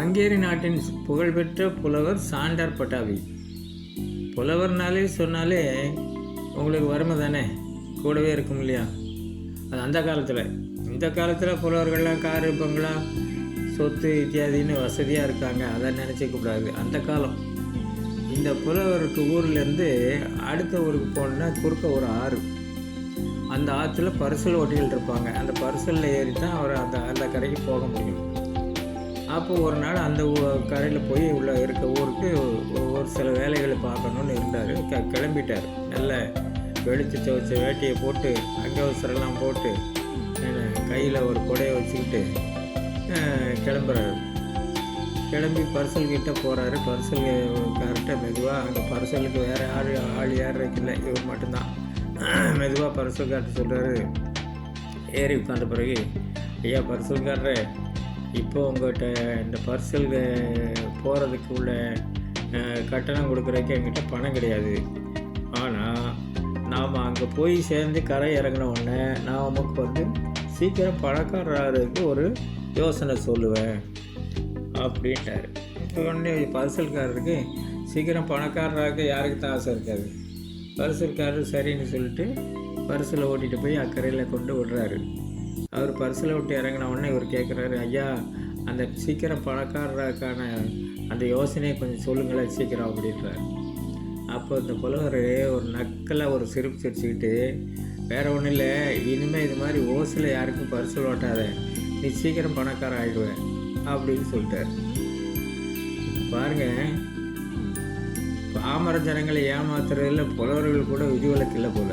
Hungary நாட்டின் புகழ்பெற்ற புலவர் சாண்டர் பட்டாவி. புலவர்னாலே சொன்னாலே உங்களுக்கு வறுமை தானே? கூடவே இருக்கும் இல்லையா? அது அந்த காலத்தில். இந்த காலத்தில் புலவர்கள்லாம் காரு பங்களா சொத்து இத்தியாதின்னு வசதியாக இருக்காங்க. அதை நினச்சிக்க கூடாது அந்த காலம். இந்த புலவருக்கு ஊர்லேருந்து அடுத்த ஊருக்கு போகணுன்னா குறுக்க ஒரு ஆறு. அந்த ஆற்றுல பரிசல் ஓட்டிகள் இருப்பாங்க. அந்த பரிசலில் ஏறி தான் அவர் அந்த அந்த கரைக்கு போக முடியும். அப்போ ஒரு நாள் அந்த கரையில் போய் உள்ள இருக்க ஊருக்கு ஒரு சில வேலைகளை பார்க்கணுன்னு இருந்தார். க கிளம்பிட்டார். நல்ல வெளுத்து துவைச்ச வேட்டியை போட்டு அங்கவசரெல்லாம் போட்டு கையில் ஒரு கொடையை வச்சுக்கிட்டு கிளம்புறாரு. கிளம்பி பரிசல் கிட்ட போகிறாரு பரிசல் கரெக்டாக மெதுவாக அங்கே பரிசலுக்கு வேறு ஆள் ஆள் ஏறுறதுக்கு இல்லை இவர் மட்டும்தான். மெதுவாக பரிசல்கார்ட்ட சொல்கிறாரு ஏறி உட்காந்த பிறகு ஐயா பரிசல்காரரே இப்போ உங்கள்கிட்ட இந்த பர்சல் போகிறதுக்கு உள்ள கட்டணம் கொடுக்குறதுக்கு என்கிட்ட பணம் கிடையாது. ஆனால் நாம் அங்கே போய் சேர்ந்து கரை இறங்கின உடனே நான் உமக்கு வந்து சீக்கிரம் பணக்காரருக்கு ஒரு யோசனை சொல்லுவேன் அப்படின்ட்டார். இப்போ உடனே பரிசல்காரருக்கு சீக்கிரம் பணக்காரராக யாருக்கு தான் ஆசை இருக்காது? பரிசல்காரர் சரின்னு சொல்லிட்டு பர்சலை ஓட்டிகிட்டு போய் அக்கறையில் கொண்டு விடுறாரு. அவர் பரிசலை விட்டு இறங்கின உடனே இவர் கேட்குறாரு ஐயா அந்த சீக்கிரம் பணக்காரருக்கான அந்த யோசனையை கொஞ்சம் சொல்லுங்களேன் சீக்கிரம் அப்படின்றார். அப்போ இந்த புலவர் ஒரு நக்கலாக ஒரு சிரிப்பு சிரிச்சுக்கிட்டு வேற ஒன்றும் இல்லை இனிமேல் இது மாதிரி ஓசில் யாருக்கும் பரிசு ஓட்டாத நீ சீக்கிரம் பணக்காரன் ஆகிடுவேன் அப்படின்னு சொல்லிட்டார். பாருங்க பாமர ஜனங்களை ஏமாத்துறதுல புலவர்கள் கூட விதிவிலக்கு இல்லை போல.